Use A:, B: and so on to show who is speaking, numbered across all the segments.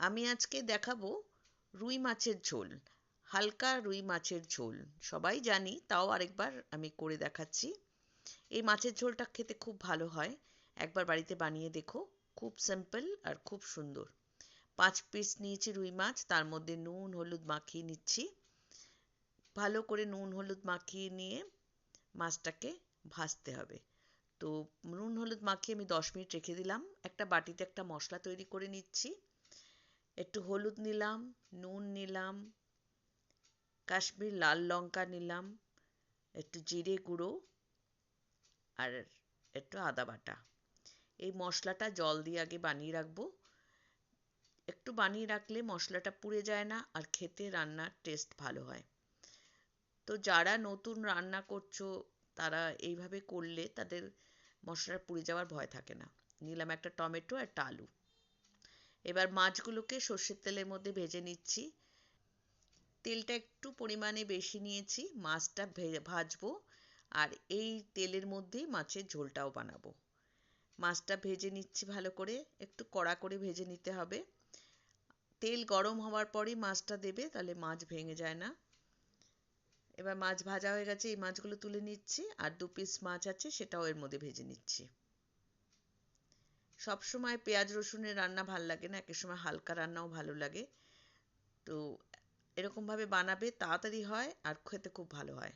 A: আমি আজকে দেখাবো রুই মাছের ঝোল, হালকা রুই মাছের ঝোল। সবাই জানি, তাও আরেকবার আমি করে দেখাচ্ছি। এই মাছের ঝোলটা খেতে খুব ভালো হয়। একবার বাড়িতে বানিয়ে দেখো, খুব সিম্পল আর খুব সুন্দর। পাঁচ পিস নিয়েছি রুই মাছ, তার মধ্যে নুন, হলুদ মাখিয়ে নিচ্ছি। ভালো করে নুন, হলুদ মাখিয়ে নিয়ে মাছটাকে ভাজতে হবে। তো নুন, হলুদ মাখিয়ে আমি দশ মিনিট রেখে দিলাম। একটা বাটিতে একটা মশলা তৈরি করে নিচ্ছি। একটু হলুদ নিলাম, নুন নিলাম, কাশ্মীর লাল লঙ্কা নিলাম, একটু জিরে গুঁড়ো আর একটু আদা বাটা। এই মশলাটা জল দিয়ে আগে বানিয়ে রাখব। একটু বানিয়ে রাখলে মশলাটা পুড়ে যায় না আর খেতে রান্নার টেস্ট ভালো হয়। তো যারা নতুন রান্না করছ, তারা এইভাবে করলে তাদের মশলাটা পুড়ে যাওয়ার ভয় থাকে না। নিলাম একটা টমেটো একটা আলু। এবার মাছগুলোকে সর্ষের তেলের মধ্যে ভেজে নিচ্ছি। তেলটা একটু পরিমাণে বেশি নিয়েছি, মাছটা ভাজবো আর এই তেলের মধ্যেই মাছের ঝোলটাও বানাবো। মাছটা ভেজে নিচ্ছি ভালো করে, একটু কড়া করে ভেজে নিতে হবে। তেল গরম হওয়ার পরই মাছটা দেবে, তাহলে মাছ ভেঙে যায় না। এবার মাছ ভাজা হয়ে গেছে, এই মাছগুলো তুলে নিচ্ছি আর দু পিস মাছ আছে, সেটাও এর মধ্যে ভেজে নিচ্ছি। সব সময় পেঁয়াজ, রসুনের রান্না ভালো লাগে না একের সময় হালকা রান্নাও ভালো লাগে। তো এরকমভাবে বানাবে, তাড়াতাড়ি হয় আর খেতে খুব ভালো হয়।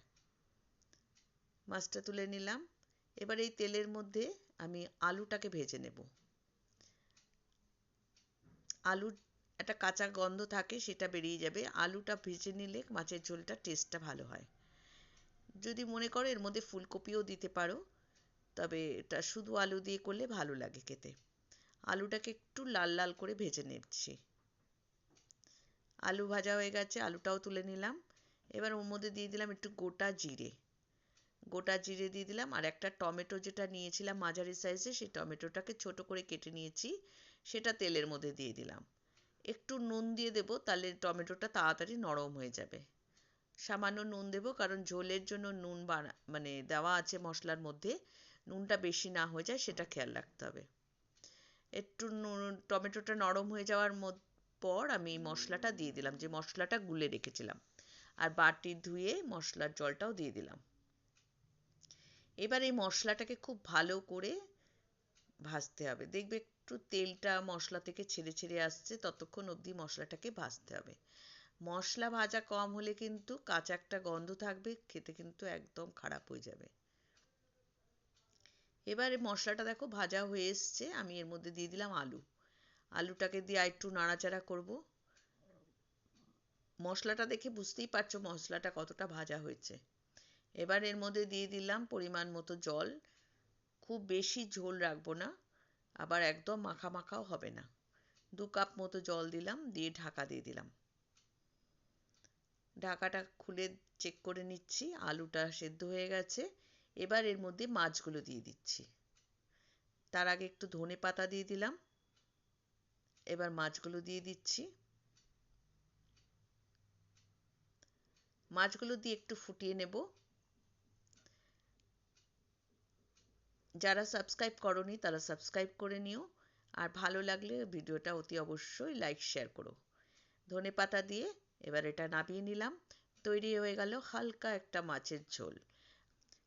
A: মাছটা তুলে নিলাম। এবার এই তেলের মধ্যে আমি আলুটাকে ভেজে নেব। আলুর একটা কাঁচা গন্ধ থাকে, সেটা বেরিয়ে যাবে। আলুটা ভেজে নিলে মাছের ঝোলটা টেস্টটা ভালো হয়। যদি মনে করো এর মধ্যে ফুলকপিও দিতে পারো তবে এটা শুধু আলু দিয়ে করলে ভালো লাগে খেতে। আলুটাকে একটু লাল লাল করে ভেজে নিচ্ছি। আলু ভাজা হয়ে গেছে, আলুটাও তুলে নিলাম। এবার ওর মধ্যে দিয়ে দিলাম একটু গোটা জিরে। গোটা জিরে দিয়ে দিলাম আর একটা টমেটো যেটা নিয়েছিলাম মাঝারি সাইজে সেই টমেটোটাকে ছোট করে কেটে নিয়েছি। সেটা তেলের মধ্যে দিয়ে দিলাম। একটু নুন দিয়ে দেব, তাহলে টমেটোটা তাড়াতাড়ি নরম হয়ে যাবে। সামান্য নুন দেব, কারণ ঝোলের জন্য নুন বানা মানে দেওয়া আছে মশলার মধ্যে। নুনটা বেশি না হয়ে যায়, সেটা খেয়াল রাখতে হবে। একটু টমেটোটা নরম হয়ে যাওয়ার পর আমি মশলাটা দিয়ে দিলাম, যে মশলাটা গুলে রেখেছিলাম। আর বাটি ধুয়ে মশলার জলটাও দিয়ে দিলাম। এবার এই মশলাটাকে খুব ভালো করে ভাজতে হবে। দেখবে একটু তেলটা মশলা থেকে ছেড়ে ছেড়ে আসছে, ততক্ষণ অবধি মশলাটাকে ভাজতে হবে। মশলা ভাজা কম হলে কিন্তু কাঁচা একটা গন্ধ থাকবে, খেতে কিন্তু একদম খারাপ হয়ে যাবে। এবারে মশলাটা দেখো ভাজা হয়ে এসছে, আমি এর মধ্যে দিয়ে দিলাম আলু। আলুটাকে দিয়ে একটু নাড়াচাড়া করব। মশলাটা দেখে বুঝতেই পারছ মশলাটা কতটা ভাজা হয়েছে। এবার এর মধ্যে দিয়ে দিলাম পরিমাণ মতো জল। খুব বেশি ঝোল রাখব না, আবার একদম মাখা মাখাও হবে না। দু কাপ মতো জল দিলাম, দিয়ে ঢাকা দিয়ে দিলাম। ঢাকাটা খুলে চেক করে নিচ্ছি, আলুটা সেদ্ধ হয়ে গেছে। এবার এর মধ্যে মাছগুলো দিয়ে দিচ্ছি। তার আগে একটু ধনে পাতা দিয়ে দিলাম। এবার মাছগুলো দিয়ে দিচ্ছি। মাছগুলো দিয়ে একটু ফুটিয়ে নেব। যারা সাবস্ক্রাইব করনি, তারা সাবস্ক্রাইব করে নিও। আর ভালো লাগলে ভিডিওটা অতি অবশ্যই লাইক, শেয়ার করো। ধনে পাতা দিয়ে এবার এটা নামিয়ে নিলাম। তৈরি হয়ে গেল হালকা একটা মাছের ঝোল।